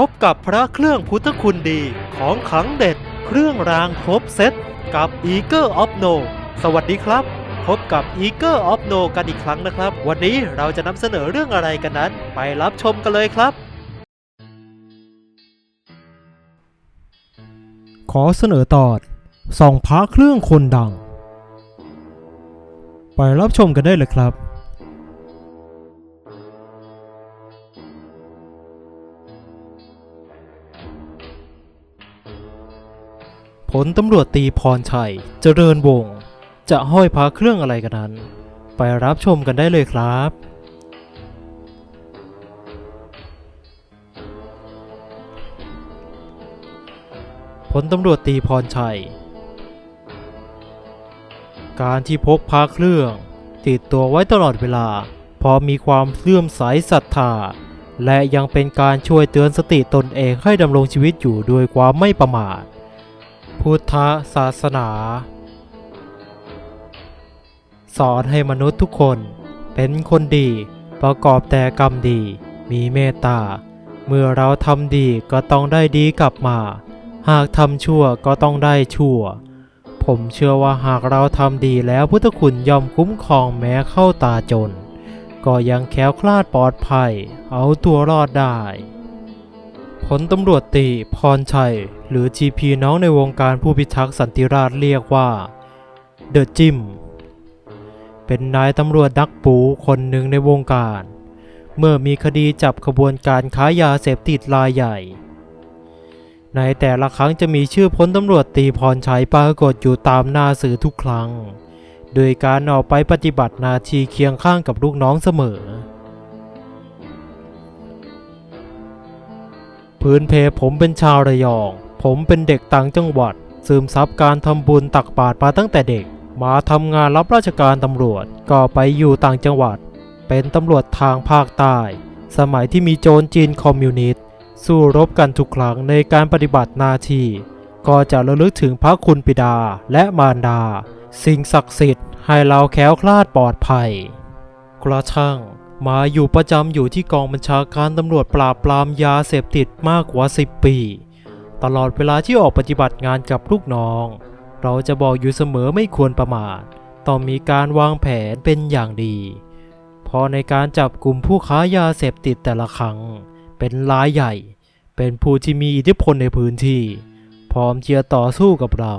พบกับพระเครื่องพุทธคุณดีของขังเด็ด เครื่องรางครบเซตกับ e a g e of No สวัสดีครับ พบกับ e a g e of No กันอีกครั้งนะครับ วันนี้เราจะนำเสนอเรื่องอะไรกันนั้น ไปรับชมกันเลยครับ ขอเสนอตอนส่องพระเครื่องคนดัง ไปรับชมกันได้เลยครับ ผลตำรวจตีพรชัย เจริญวง จะห้อยพระเครื่องอะไรกันนั้น ไปรับชมกันได้เลยครับ ผลตำรวจตีพรชัย การที่พกพระเครื่อง ติดตัวไว้ตลอดเวลา พอมีความเลื่อมใสศรัทธา และยังเป็นการช่วยเตือนสติตนเองให้ดำรงชีวิตอยู่ด้วยความไม่ประมาท พุทธศาสนา สอนให้มนุษย์ทุกคนเป็นคนดีประกอบแต่กรรมดี มีเมตตา เมื่อเราทำดีก็ต้องได้ดีกลับมา หากทำชั่วก็ต้องได้ชั่ว ผมเชื่อว่าหากเราทำดีแล้วพุทธคุณย่อมคุ้มครองแม้เข้าตาจน ก็ยังแค้วคลาดปลอดภัย เอาตัวรอดได้ ผลตำรวจตีพรชัย หรือทีพีน้องในวงการผู้พิทักษ์สันติราษเรียกว่า เดอะจิม เป็นนายตำรวจนักปูคนหนึ่งในวงการ เมื่อมีคดีจับขบวนการค้ายาเสพติดรายใหญ่ ในแต่ละครั้งจะมีชื่อพลตำรวจตีพรชัยปรากฏอยู่ตามหน้าสื่อทุกครั้ง โดยการออกไปปฏิบัติหน้าที่เคียงข้างกับลูกน้องเสมอ พื้นเพผมเป็นชาวระยอง ผมเป็นเด็กต่างจังหวัด ซึมซับการทำบุญตักบาตรมาตั้งแต่เด็ก มาทำงานรับราชการตำรวจ ก็ไปอยู่ต่างจังหวัด เป็นตำรวจทางภาคใต้ สมัยที่มีโจรจีนคอมมิวนิสต์สู้รบกันทุกครั้งในการปฏิบัติหน้าที่ก็จะระลึกถึงพระคุณปิดาและมารดา สิ่งศักดิ์สิทธิ์ให้เราแคล้วคลาดปลอดภัย กระทั่ง มาอยู่ประจำอยู่ที่กองบัญชาการตำรวจปราบปรามยาเสพติดมากกว่า 10 ปี ตลอดเวลาที่ออกปฏิบัติงานกับลูกน้อง เราจะบอกอยู่เสมอไม่ควรประมาทต้องมีการวางแผนเป็นอย่างดีพราะในการจับกลุ่มผู้ค้ายาเสพติดแต่ละครั้ง เป็นรายใหญ่ เป็นผู้ที่มีอิทธิพลในพื้นที่ พร้อมที่จะต่อสู้กับเรา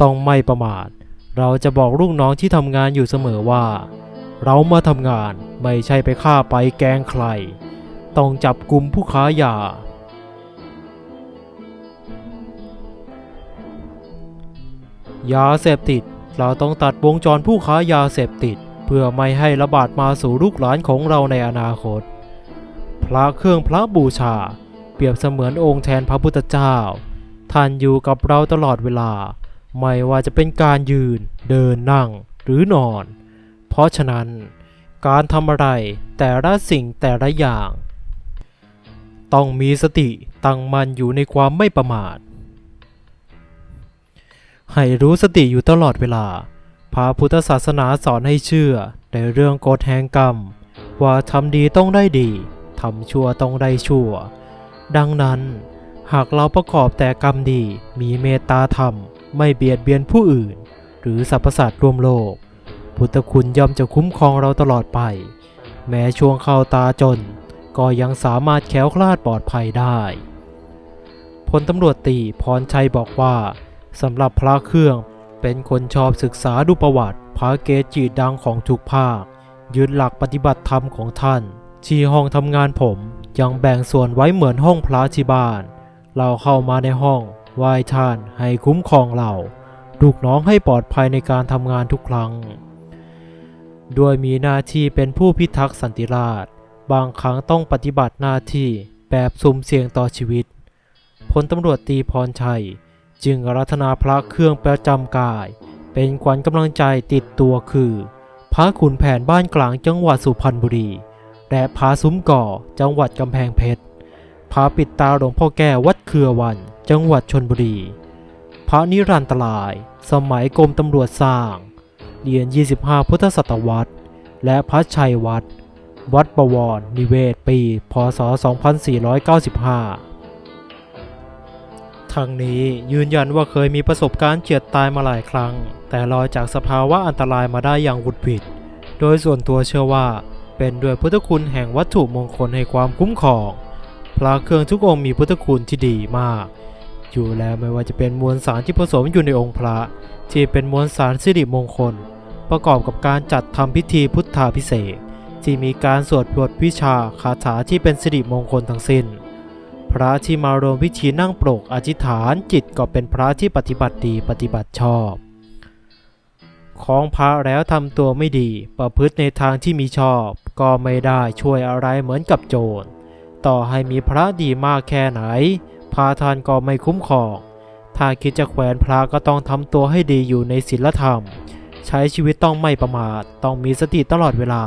ต้องไม่ประมาท เราจะบอกลูกน้องที่ทำงานอยู่เสมอว่า เรามาทำงานไม่ใช่ไปฆ่าไปแกงใคร ต้องจับกลุ่มผู้ค้ายา ยาเสพติด เราต้องตัดวงจรผู้ค้ายาเสพติด เพื่อไม่ให้ระบาดมาสู่ลูกหลานของเราในอนาคต พระเครื่องพระบูชา เปรียบเสมือนองค์แทนพระพุทธเจ้า ท่านอยู่กับเราตลอดเวลา ไม่ว่าจะเป็นการยืน เดินนั่งหรือนอน ราะฉะนั้น การทำอะไรแต่ละสิ่งแต่ละอย่าง ต้องมีสติตั้งมันอยู่ในความไม่ประมาท ให้รู้สติอยู่ตลอดเวลา พระพุทธศาสนาสอนให้เชื่อในเรื่องกฎแห่งกรรม ว่าทำดีต้องได้ดีทำชั่วต้องได้ชั่ว ดังนั้น หากเราประกอบแต่กรรมดีมีเมตตาธรรม ไม่เบียดเบียนผู้อื่น หรือสรรพสัตว์รวมโลก พุทธคุณย่อมจะคุ้มครองเราตลอดไป แม้ช่วงเข้าตาจน ก็ยังสามารถแค้วคลาดปลอดภัยได้พลตำรวจตีพรชัยบอกว่าสำหรับพระเครื่องเป็นคนชอบศึกษาดูประวัติ พระเกจิดังของทุกภาค ยึดหลักปฏิบัติธรรมของท่าน ที่ห้องทำงานผมยังแบ่งส่วนไว้เหมือนห้องพระที่บ้าน เราเข้ามาในห้องไหว้ท่านให้คุ้มครองเรา ลูกน้องให้ปลอดภัยในการทำงานทุกครั้ง โดยมีหน้าที่เป็นผู้พิทักษ์สันติราษฎร์บางครั้งต้องปฏิบัติหน้าที่แบบสุ่มเสี่ยงต่อชีวิตพลตำรวจตีพรชัย จึงรัธนาพระเครื่องประจำกาย เป็นขวัญกำลังใจติดตัวคือ พระขุนแผนบ้านกลางจังหวัดสุพรรณบุรี และพระซุ้มก่อจังหวัดกำแพงเพชรพระปิดตาหลวงพ่อแก้ววัดเครือวัน จังหวัดชนบุรี พระนิรันตราย สมัยกรมตำรวจสร้าง เหรียญ25 พุทธศตวรรษ และพระชัยวัด วัดบวรนิเวศปี พศ 2495 ทั้งนี้ยืนยันว่าเคยมีประสบการณ์เฉียดตายมาหลายครั้ง แต่ลอยจากสภาวะอันตรายมาได้อย่างหวุดหวิด โดยส่วนตัวเชื่อว่า เป็นด้วยพุทธคุณแห่งวัตถุมงคลให้ความคุ้มครอง พระเครื่องทุกองค์มีพุทธคุณที่ดีมาก อยู่แล้วไม่ว่าจะเป็นมวลสารที่ผสมอยู่ในองค์พระ ที่เป็นมวลสารสิริมงคล ประกอบกับการจัดทำพิธีพุทธาพิเศษที่มีการสวดบทวิชาคาถาที่เป็นสิริมงคลทั้งสิ้น พระที่มารวมพิธีนั่งปรกอธิษฐานจิตก็เป็นพระที่ปฏิบัติดีปฏิบัติชอบ ของพระแล้วทำตัวไม่ดีประพฤติในทางที่มีชอบ ก็ไม่ได้ช่วยอะไรเหมือนกับโจร ต่อให้มีพระดีมากแค่ไหน พาทานก็ไม่คุ้มครอง ถ้าคิดจะแขวนพระก็ต้องทำตัวให้ดีอยู่ในศีลธรรม ใช้ชีวิตต้องไม่ประมาท ต้องมีสติตลอดเวลา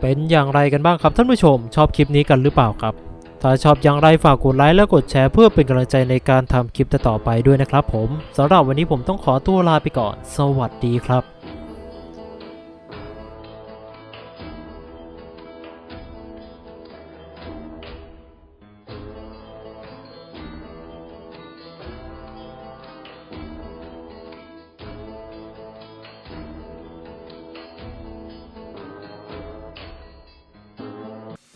เป็นอย่างไรกันบ้างครับท่านผู้ชม ชอบคลิปนี้กันหรือเปล่าครับ ถ้าชอบอย่างไรฝากกดไลค์และกดแชร์เพื่อเป็นกำลังใจในการทำคลิปต่อไปด้วยนะครับผมสำหรับวันนี้ผมต้องขอตัวลาไปก่อน สวัสดีครับ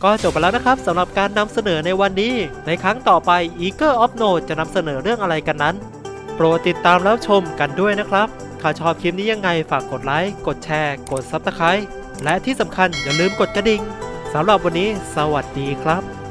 ก็จบไปแล้วนะครับสำหรับการนำเสนอในวันนี้ ในครั้งต่อไป Eager of Note จะนำเสนอเรื่องอะไรกันนั้น โปรดติดตามแล้วชมกันด้วยนะครับ ถ้าชอบคลิปนี้ยังไงฝากกดไลค์ กดแชร์ กด Subscribe และที่สำคัญอย่าลืมกดกระดิ่งสำหรับวันนี้ สวัสดีครับ